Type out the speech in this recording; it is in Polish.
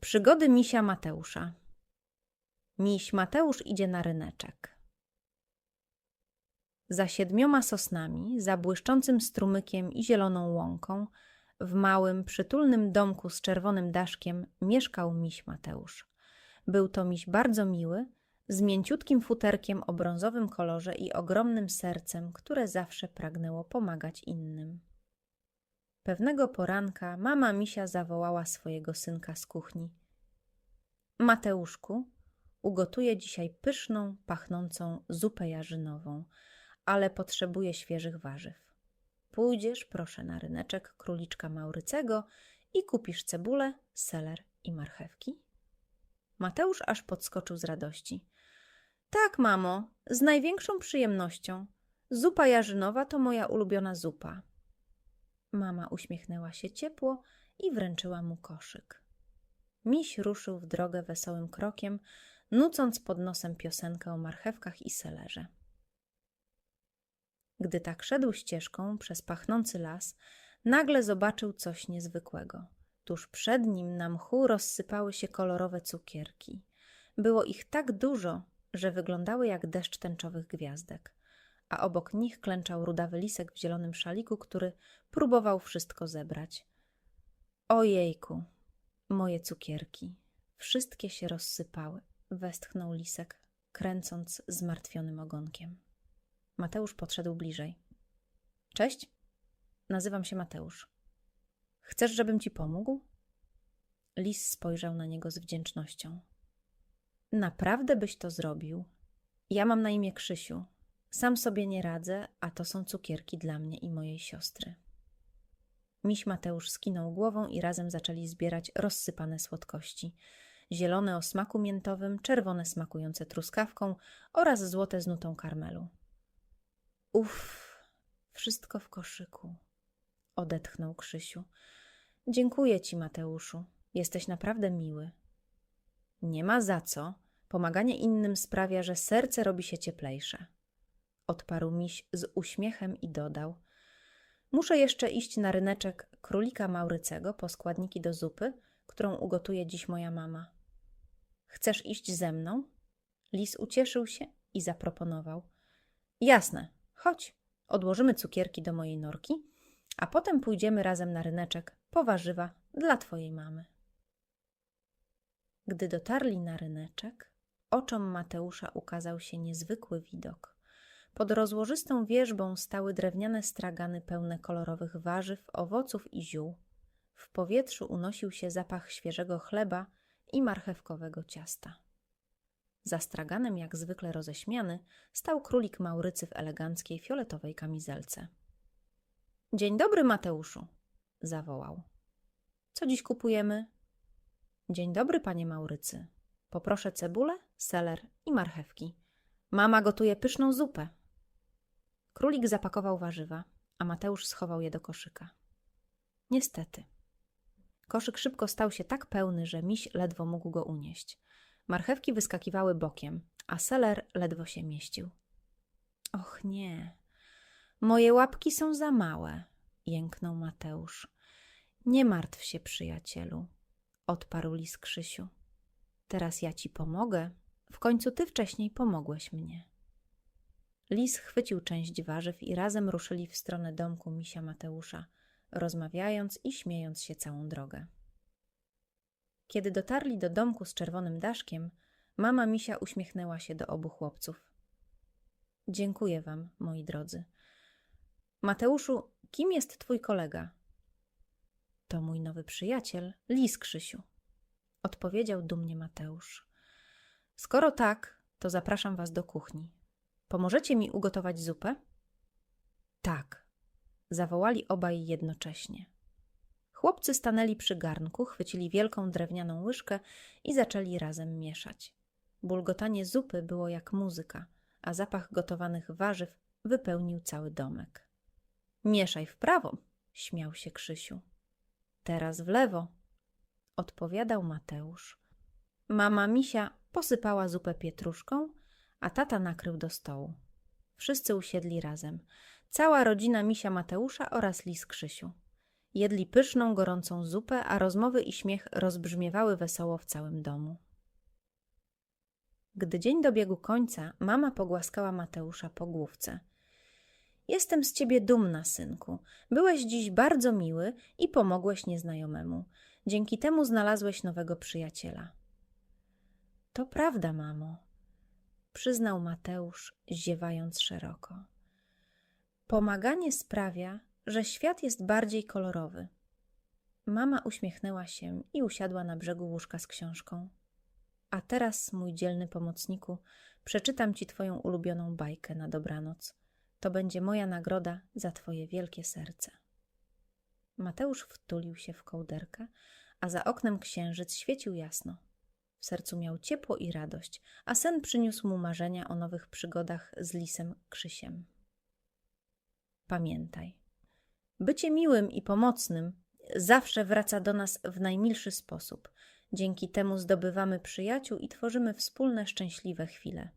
Przygody misia Mateusza. Miś Mateusz idzie na ryneczek. Za siedmioma sosnami, za błyszczącym strumykiem i zieloną łąką, w małym, przytulnym domku z czerwonym daszkiem mieszkał miś Mateusz. Był to miś bardzo miły, z mięciutkim futerkiem o brązowym kolorze i ogromnym sercem, które zawsze pragnęło pomagać innym. Pewnego poranka mama misia zawołała swojego synka z kuchni. Mateuszku, ugotuję dzisiaj pyszną, pachnącą zupę jarzynową, ale potrzebuję świeżych warzyw. Pójdziesz, proszę, na ryneczek króliczka Maurycego i kupisz cebulę, seler i marchewki. Mateusz aż podskoczył z radości. Tak, mamo, z największą przyjemnością. Zupa jarzynowa to moja ulubiona zupa. Mama uśmiechnęła się ciepło i wręczyła mu koszyk. Miś ruszył w drogę wesołym krokiem, nucąc pod nosem piosenkę o marchewkach i selerze. Gdy tak szedł ścieżką przez pachnący las, nagle zobaczył coś niezwykłego. Tuż przed nim na mchu rozsypały się kolorowe cukierki. Było ich tak dużo, że wyglądały jak deszcz tęczowych gwiazdek a obok nich klęczał rudawy lisek w zielonym szaliku, który próbował wszystko zebrać. Ojejku, moje cukierki, wszystkie się rozsypały, westchnął lisek, kręcąc zmartwionym ogonkiem. Mateusz podszedł bliżej. Cześć, nazywam się Mateusz. Chcesz, żebym ci pomógł? Lis spojrzał na niego z wdzięcznością. Naprawdę byś to zrobił? Ja mam na imię Krzysiu, sam sobie nie radzę, a to są cukierki dla mnie i mojej siostry. Miś Mateusz skinął głową i razem zaczęli zbierać rozsypane słodkości. Zielone o smaku miętowym, czerwone smakujące truskawką oraz złote z nutą karmelu. Uff, wszystko w koszyku, odetchnął Krzysiu. Dziękuję ci, Mateuszu. Jesteś naprawdę miły. Nie ma za co. Pomaganie innym sprawia, że serce robi się cieplejsze odparł miś z uśmiechem i dodał. Muszę jeszcze iść na ryneczek królika Maurycego po składniki do zupy, którą ugotuje dziś moja mama. Chcesz iść ze mną? Lis ucieszył się i zaproponował. Jasne, chodź, odłożymy cukierki do mojej norki, a potem pójdziemy razem na ryneczek po warzywa dla twojej mamy. Gdy dotarli na ryneczek, oczom Mateusza ukazał się niezwykły widok. Pod rozłożystą wieżbą stały drewniane stragany pełne kolorowych warzyw, owoców i ziół. W powietrzu unosił się zapach świeżego chleba i marchewkowego ciasta. Za straganem, jak zwykle roześmiany, stał królik Maurycy w eleganckiej fioletowej kamizelce. Dzień dobry, Mateuszu, zawołał. Co dziś kupujemy? Dzień dobry, panie Maurycy. Poproszę cebulę, seler i marchewki. Mama gotuje pyszną zupę. Królik zapakował warzywa, a Mateusz schował je do koszyka. Niestety. Koszyk szybko stał się tak pełny, że miś ledwo mógł go unieść. Marchewki wyskakiwały bokiem, a seler ledwo się mieścił. Och nie, moje łapki są za małe, jęknął Mateusz. Nie martw się, przyjacielu, odparł lis Krzysiu. Teraz ja ci pomogę. W końcu ty wcześniej pomogłeś mnie. Lis chwycił część warzyw i razem ruszyli w stronę domku misia Mateusza, rozmawiając i śmiejąc się całą drogę. Kiedy dotarli do domku z czerwonym daszkiem, mama misia uśmiechnęła się do obu chłopców. Dziękuję wam, moi drodzy. Mateuszu, kim jest twój kolega? To mój nowy przyjaciel, Lis Krzysiu. Odpowiedział dumnie Mateusz. Skoro tak, to zapraszam was do kuchni. Pomożecie mi ugotować zupę? Tak, zawołali obaj jednocześnie. Chłopcy stanęli przy garnku, chwycili wielką drewnianą łyżkę i zaczęli razem mieszać. Bulgotanie zupy było jak muzyka, a zapach gotowanych warzyw wypełnił cały domek. Mieszaj w prawo, śmiał się Krzysiu. Teraz w lewo, odpowiadał Mateusz. Mama Misia posypała zupę pietruszką, a tata nakrył do stołu. Wszyscy usiedli razem. Cała rodzina misia Mateusza oraz lis Krzysiu. Jedli pyszną, gorącą zupę, a rozmowy i śmiech rozbrzmiewały wesoło w całym domu. Gdy dzień dobiegł końca, mama pogłaskała Mateusza po główce. Jestem z ciebie dumna, synku. Byłeś dziś bardzo miły i pomogłeś nieznajomemu. Dzięki temu znalazłeś nowego przyjaciela. To prawda, mamo, przyznał Mateusz, ziewając szeroko. Pomaganie sprawia, że świat jest bardziej kolorowy. Mama uśmiechnęła się i usiadła na brzegu łóżka z książką. A teraz, mój dzielny pomocniku, przeczytam ci twoją ulubioną bajkę na dobranoc. To będzie moja nagroda za twoje wielkie serce. Mateusz wtulił się w kołderkę, a za oknem księżyc świecił jasno. W sercu miał ciepło i radość, a sen przyniósł mu marzenia o nowych przygodach z lisem Krzysiem. Pamiętaj, bycie miłym i pomocnym zawsze wraca do nas w najmilszy sposób. Dzięki temu zdobywamy przyjaciół i tworzymy wspólne szczęśliwe chwile.